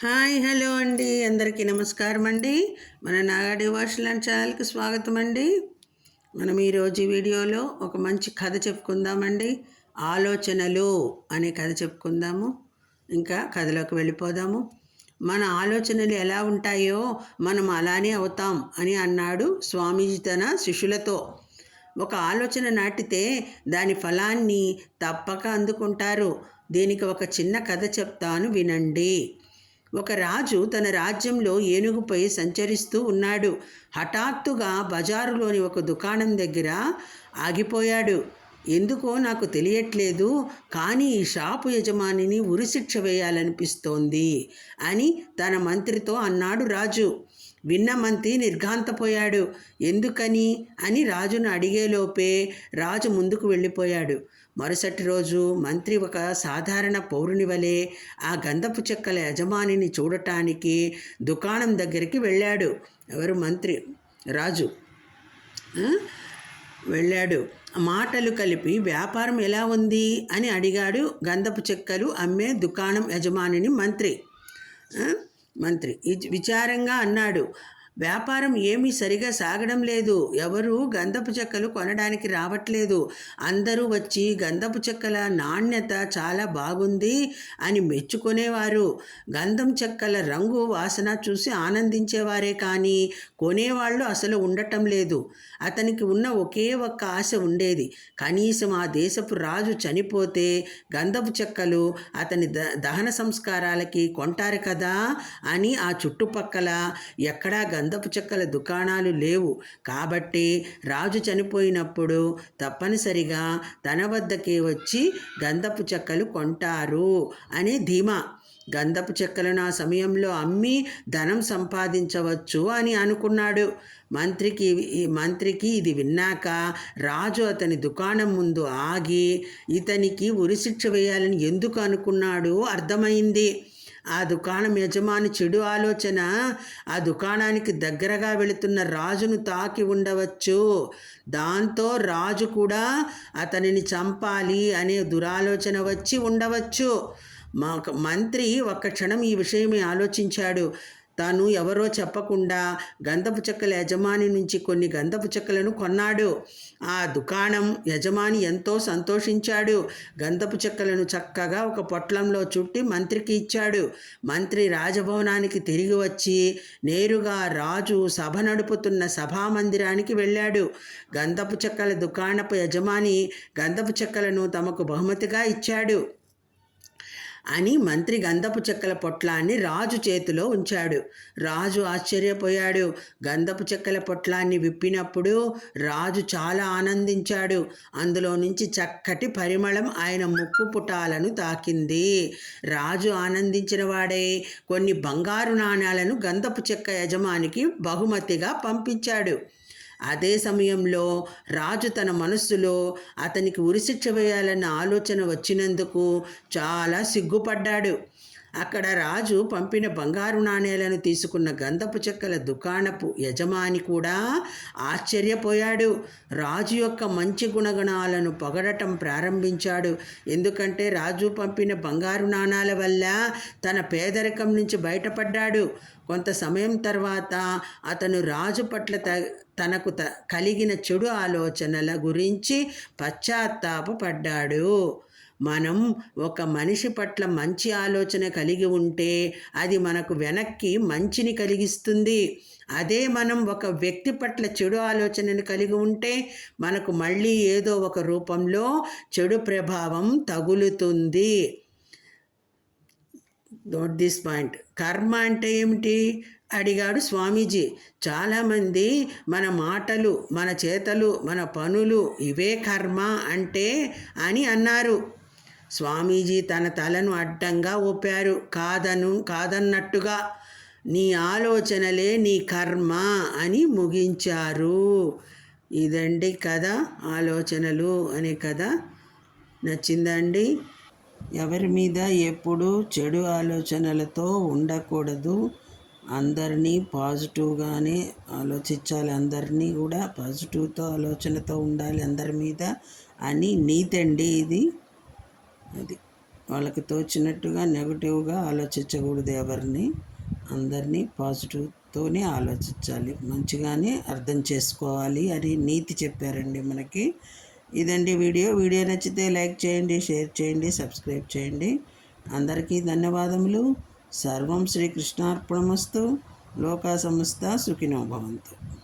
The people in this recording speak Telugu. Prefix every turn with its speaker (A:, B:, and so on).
A: హాయ్ హలో అండి. అందరికీ నమస్కారం అండి మన నాగాడి వాషలాండ్ ఛానల్కి స్వాగతం అండి మనం ఈరోజు వీడియోలో ఒక మంచి కథ చెప్పుకుందామండి. ఆలోచనలు అనే కథ చెప్పుకుందాము. ఇంకా కథలోకి వెళ్ళిపోదాము. మన ఆలోచనలు ఎలా ఉంటాయో మనం అలానే అవుతాం అని అన్నాడు స్వామీజీ తన శిష్యులతో. ఒక ఆలోచన నాటితే దాని ఫలాన్ని తప్పక అందుకుంటారు. దీనికి ఒక చిన్న కథ చెప్తాను వినండి. ఒక రాజు తన రాజ్యంలో ఏనుగుపై సంచరిస్తూ ఉన్నాడు. హఠాత్తుగా బజారులోని ఒక దుకాణం దగ్గర ఆగిపోయాడు. ఎందుకో నాకు తెలియట్లేదు కానీ ఈ షాపు యజమానిని ఉరిశిక్ష వేయాలనిపిస్తోంది అని తన మంత్రితో అన్నాడు రాజు. విన్న మంత్రి నిర్ఘాంతపోయాడు. ఎందుకని? అని రాజును అడిగేలోపే రాజు ముందుకు వెళ్ళిపోయాడు. మరుసటి రోజు మంత్రి ఒక సాధారణ పౌరుని వలె ఆ గంధపు చెక్కల యజమానిని చూడటానికి దుకాణం దగ్గరికి వెళ్ళాడు. ఎవరు మంత్రి? రాజు. వెళ్ళాడు. మాటలు కలిపి వ్యాపారం ఎలా ఉంది? అని అడిగాడు గంధపు చెక్కలు అమ్మే దుకాణం యజమానిని మంత్రి. మంత్రి. విచారంగా అన్నాడు. వ్యాపారం ఏమీ సరిగా సాగడం లేదు. ఎవరు గంధపు చెక్కలు కొనడానికి రావట్లేదు. అందరూ వచ్చి గంధపు చెక్కల నాణ్యత చాలా బాగుంది అని మెచ్చుకునేవారు. గంధం చెక్కల రంగు వాసన చూసి ఆనందించేవారే కానీ కొనేవాళ్ళు అసలు ఉండటం లేదు. అతనికి ఉన్న ఒకే ఒక్క ఆశ ఉండేది. కనీసం ఆ దేశపు రాజు చనిపోతే గంధపు చెక్కలు అతని ద దహన సంస్కారాలకి కొంటారు కదా అని ఆ చుట్టుపక్కల ఎక్కడా గంధపు చెక్కల దుకాణాలు లేవు. కాబట్టి రాజు చనిపోయినప్పుడు తప్పనిసరిగా తన వద్దకే వచ్చి గంధపు చెక్కలు కొంటారు అనే ధీమా. గంధపు చెక్కలను ఆ సమయంలో అమ్మి ధనం సంపాదించవచ్చు అని అనుకున్నాడు. మంత్రికి మంత్రికి ఇది విన్నాక రాజు అతని దుకాణం ముందు ఆగి ఇతనికి ఉరిశిక్ష వేయాలని ఎందుకు అనుకున్నాడో? అర్థమైంది. ఆ దుకాణం యజమాని చెడు ఆలోచన ఆ దుకాణానికి దగ్గరగా వెళుతున్న రాజును తాకి ఉండవచ్చు. దాంతో రాజు కూడా అతనిని చంపాలి అనే దురాలోచన వచ్చి ఉండవచ్చు. మా మంత్రి ఒక్క క్షణం ఈ విషయమే ఆలోచించాడు. తాను ఎవరో చెప్పకుండా గంధపు చెక్కల యజమాని నుంచి కొన్ని గంధపు చెక్కలను కొన్నాడు. ఆ దుకాణం యజమాని ఎంతో సంతోషించాడు. గంధపు చెక్కలను చక్కగా ఒక పొట్లంలో చుట్టి మంత్రికి ఇచ్చాడు. మంత్రి రాజభవనానికి తిరిగి వచ్చి నేరుగా రాజు సభ నడుపుతున్న సభామందిరానికి వెళ్ళాడు. గంధపు చెక్కల దుకాణపు యజమాని గంధపు చెక్కలను తమకు బహుమతిగా ఇచ్చాడు. అని మంత్రి గంధపు చెక్కల పొట్లాన్ని రాజు చేతిలో ఉంచాడు. రాజు ఆశ్చర్యపోయాడు. గంధపు చెక్కల పొట్లాన్ని విప్పినప్పుడు రాజు చాలా ఆనందించాడు. అందులో నుంచి చక్కటి పరిమళం ఆయన ముక్కు పుటాలను తాకింది. రాజు ఆనందించిన వాడే కొన్ని బంగారు నాణాలను గంధపు చెక్క యజమానికి బహుమతిగా పంపించాడు. అదే సమయంలో రాజు తన మనస్సులో అతనికి ఉరిశిక్ష వేయాలన్న ఆలోచన వచ్చినందుకు చాలా సిగ్గుపడ్డాడు. అక్కడ రాజు పంపిన బంగారు నాణేలను తీసుకున్న గంధపు చెక్కల దుకాణపు యజమాని కూడా ఆశ్చర్యపోయాడు. రాజు యొక్క మంచి గుణగణాలను పొగడటం ప్రారంభించాడు. ఎందుకంటే రాజు పంపిన బంగారు నాణాల వల్ల తన పేదరికం నుంచి బయటపడ్డాడు. కొంత సమయం తర్వాత అతను రాజు పట్ల త తనకు త కలిగిన చెడు ఆలోచనల గురించి పశ్చాత్తాపపడ్డాడు. మనం ఒక మనిషి పట్ల మంచి ఆలోచన కలిగి ఉంటే అది మనకు వెనక్కి మంచిని కలిగిస్తుంది. అదే మనం ఒక వ్యక్తి పట్ల చెడు ఆలోచనను కలిగి ఉంటే మనకు మళ్ళీ ఏదో ఒక రూపంలో చెడు ప్రభావం తగులుతుంది. నోట్ దిస్ పాయింట్ కర్మ అంటే ఏమిటి? అడిగాడు స్వామీజీ. చాలామంది మన మాటలు మన చేతలు మన పనులు ఇవే కర్మ అంటే అని అన్నారు. స్వామీజీ తన తలను అడ్డంగా ఊపారు. కాదను కాదన్నట్టుగా నీ ఆలోచనలే నీ కర్మ అని ముగించారు. ఇదండి కథ ఆలోచనలు అనే కథ. నచ్చిందండి? ఎవరి మీద ఎప్పుడు చెడు ఆలోచనలతో ఉండకూడదు. అందరినీ పాజిటివ్గానే ఆలోచించాలి. అందరినీ కూడా పాజిటివ్తో ఆలోచనతో ఉండాలి అందరి మీద అని నీతండి ఇది. అది. వాళ్ళకి తోచినట్టుగా నెగటివ్గా ఆలోచించకూడదు ఎవరిని. అందరినీ పాజిటివ్తోనే ఆలోచించాలి. మంచిగానే అర్థం చేసుకోవాలి అని నీతి చెప్పారండి మనకి. ఇదండి వీడియో. వీడియో నచ్చితే లైక్ చేయండి షేర్ చేయండి సబ్స్క్రైబ్ చేయండి. అందరికీ ధన్యవాదములు. సర్వం శ్రీకృష్ణార్పణమస్తు లోకా సంస్థ సుఖినో భవంతు.